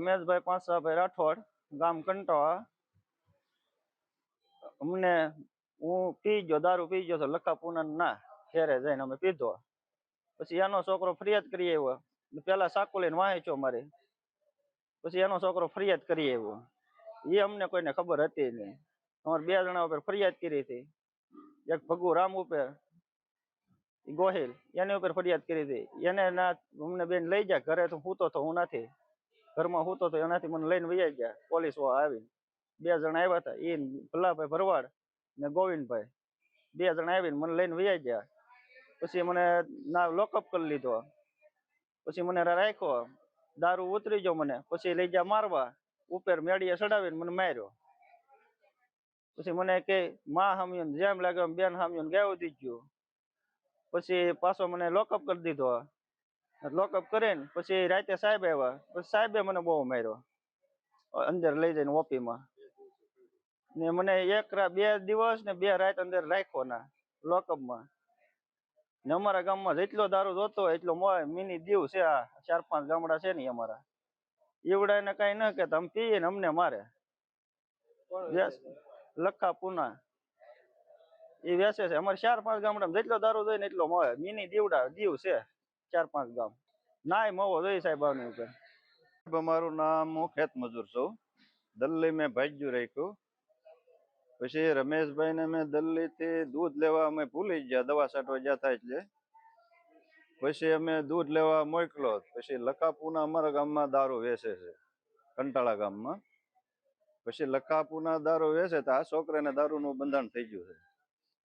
રમેશભાઈ પાસાભાઈ રાઠોડ, ગામ કંટોળા અમને હું પી દારૂ પી તો લખા પૂનમ ના ઘેરે જઈને અમે પીધો. પછી એનો છોકરો ફરિયાદ કરી આવ્યો. પેલા સાકુ લઈને વાંચ્યો મારે. પછી એનો છોકરો ફરિયાદ કરી આવ્યો. એ અમને કોઈને ખબર હતી નહીં. અમારે બે જણા ઉપર ફરિયાદ કરી હતી. એક ભગુ રામ ઉપર ગોહિલ, એની ઉપર ફરિયાદ કરી હતી. એને ના અમને બેન લઈ ગયા ઘરે તો હું તો હું નથી. ઘરમાં હું તો એનાથી મને લઈને વૈયા ગયા, પોલીસ આવીને. બે જણા આવ્યા હતા એ ભલ્લાભાઈ ભરવાડ ને ગોવિંદભાઈ. બે જણા આવીને મને લઈને વૈયા ગયા. પછી મને ના લોકઅપ કરી લીધો. પછી મને રાખ્યો, દારૂ ઉતરી ગયો મને. પછી લઈ ગયા મારવા, ઉપર મેળીએ ચડાવીને મને માર્યો. પછી મને કે, માં હામ્યું જેમ એમ બેન હામ્યું ગાવું દીધું પછી પાછો મને લોકઅપ કરી દીધો. લોકઅપ કરીને પછી રાતે સાહેબ આવ્યા. પછી સાહેબે મને બહુ માર્યો. અંદર લઈ જઈને ઓપીમાં ને મને એક બે દિવસ ને બે રાત અંદર રાખ્યો ના લોકઅપમાં ને અમારા ગામમાં જેટલો દારૂ જોતો હોય એટલો મિની દીવ છે આ ચાર પાંચ ગામડા છે ને અમારા. એવડા એને કઈ ન કે તમે પીએ ને અમને મારે. લખા પુના. એ વેસે છે. અમારે ચાર પાંચ ગામડામાં જેટલો દારૂ જોઈએ ને એટલો મળે મિની દીવડા દીવ છે. ચાર પાંચ ગામ. નાય મવો જોઈએ સાહેબ આની ઉપર. મારું નામ હું ખેત મજૂર છું. દલ્લી મેં ભાગ્યું રાખ્યું. પછી રમેશભાઈ ને મેં દલ્લી થી દૂધ લેવા અમે ભૂલી ગયા, દવા છાંટવા ગયા થાય એટલે. પછી અમે દૂધ લેવા મોકલો, પછી લખાપુના અમારા ગામમાં દારૂ વેચે છે, કંટાળા ગામમાં. પછી લખાપુના દારૂ વેચે તો આ છોકરાને દારૂનું બંધાણ થઈ ગયું છે.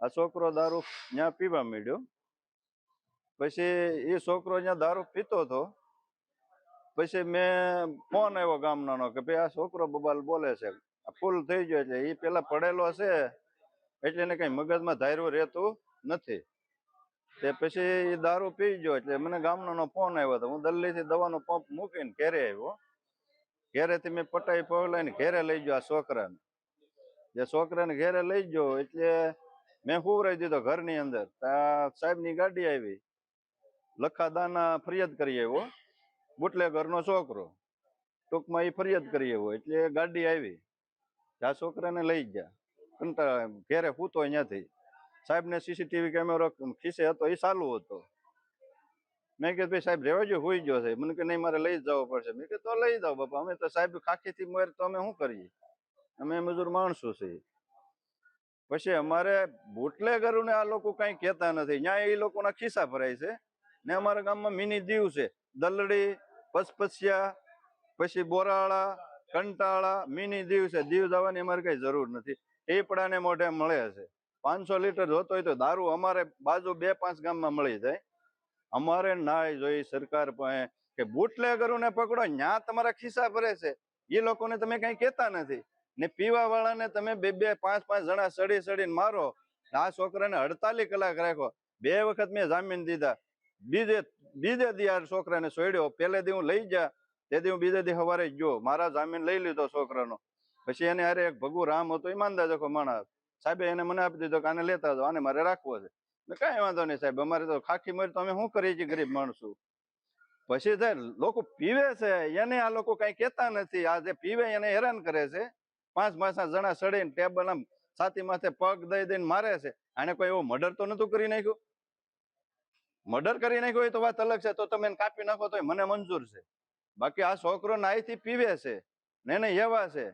આ છોકરો દારૂ ત્યાં પીવા માંડ્યો. પછી એ છોકરો અહીંયા દારૂ પીતો હતો. પછી મેં ફોન આવ્યો ગામનાનો કે ભાઈ આ છોકરો બબાલ બોલે છે. ફૂલ થઈ ગયો એટલે એ પેલા પડેલો છે એટલે એને કઈ મગજમાં ધાર્યું રહેતું નથી. તે પછી એ દારૂ પી ગયો એટલે મને ગામનાનો ફોન આવ્યો હતો હું દિલ્હીથી દવાનો પંપ મૂકીને ઘેરે આવ્યો. ઘેરેથી મેં પટાઈ પગલાઈને ઘેરે લઈ ગયો આ છોકરાને. જે છોકરાને ઘેરે લઈ ગયો એટલે મેં હુવરાઈ દીધો ઘરની અંદર. ત્યાં સાહેબની ગાડી આવી. લખાદાના ફરિયાદ કરી આવ્યો બુટલેઘરનો છોકરો. ટૂંકમાં એ ફરિયાદ કરી આવ્યો એટલે ગાડી આવી. આ છોકરાને લઈ ગયા કંટાળા ઘેરે પૂતો સાહેબ સાહેબને સીસીટીવી કેમેરો ખીસે હતો એ ચાલુ હતો. મેં કીધું, ભાઈ સાહેબ, રેવા જો હોઈ ગયો છે. મને કે, નહીં, મારે લઈ જવો પડશે. મેં કીધું, તો લઈ જાઓ બાપા, અમે તો સાહેબ ખાખીથી મોર, તો અમે શું કરીએ? અમે મજૂર માણસો છીએ પછી અમારે બુટલેગરોને આ લોકો કઈ કહેતા નથી. ત્યાં એ લોકોના ખિસ્સા ભરાય છે. ને અમારા ગામમાં મિની દીવ છે. દલડી, પસપસિયા, પછી બોરાળા, કંટાળા, મિની દીવ છે. દીવ જવાની અમારે કઈ જરૂર નથી. ટીપડાને મોઢે મળે છે. પાંચસો લીટર જોતો હોય તો દારૂ અમારે બાજુ બે પાંચ ગામમાં મળી જાય. અમારે નાય જોઈ સરકાર પાસે કે બુટલેગરોને પકડો, ન્યા તમારા ખિસ્સા ભરે છે. એ લોકોને તમે કઈ કેતા નથી. ને પીવા વાળાને તમે બે બે પાંચ પાંચ જણા સડી સડીને મારો. આ છોકરાને અડતાલીસ કલાક રાખો બે વખત મેં જામીન દીધા. બીજે બીજે દી આ છોકરાને સોડ્યો પેલે દી હું લઈ જા તે દી હું બીજે દી સવારે જો મારા જામીન લઈ લીધો છોકરાનો. પછી એને અરે એક ભગુ રામ હતો ઈમાનદાર જખો માણસ. સાહેબે એને મને આપી દીધો કે આને લેતા જાઓ, આને મારે રાખવો છે. કાંઈ વાંધો નહીં સાહેબ, અમારે તો ખાખી મરી, તો અમે શું કરીએ છીએ ગરીબ માણસું? પછી સાહેબ, લોકો પીવે છે. એને આ લોકો કઈ કેતા નથી. આ જે પીવે એને હેરાન કરે છે. પાંચ પાંચ ના જણા સડીને ટેબલ આમ છાતી માથે પગ દઈ દઈને મારે છે. આને કોઈ એવો મર્ડર તો નતું કરી નાખ્યું? મર્ડર કરી નાખ્યું હોય તો વાત અલગ છે, તો તમે એને કાપી નાખો તો મને મંજૂર છે. બાકી આ છોકરો નાઈથી પીવે છે ને એને એવા છે,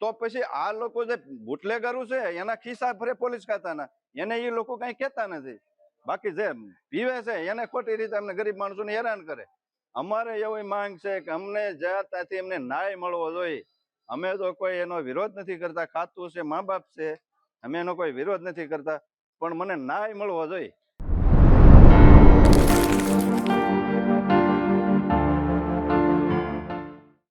તો પછી આ લોકો જે બુટલેગરું છે એના ખિસ્સા ભરે પોલીસ ખાતાના, એને એ લોકો કઈ કહેતા નથી. બાકી જે પીવે છે એને ખોટી રીતે અમને ગરીબ માણસોને હેરાન કરે. અમારે એવી માંગ છે કે અમને જ્યાં ત્યાંથી એમને ન્યાય મળવો જોઈએ. અમે તો કોઈ એનો વિરોધ નથી કરતા, ખાતું છે, મા બાપ છે, અમે એનો કોઈ વિરોધ નથી કરતા, પણ મને ન્યાય મળવો જોઈએ.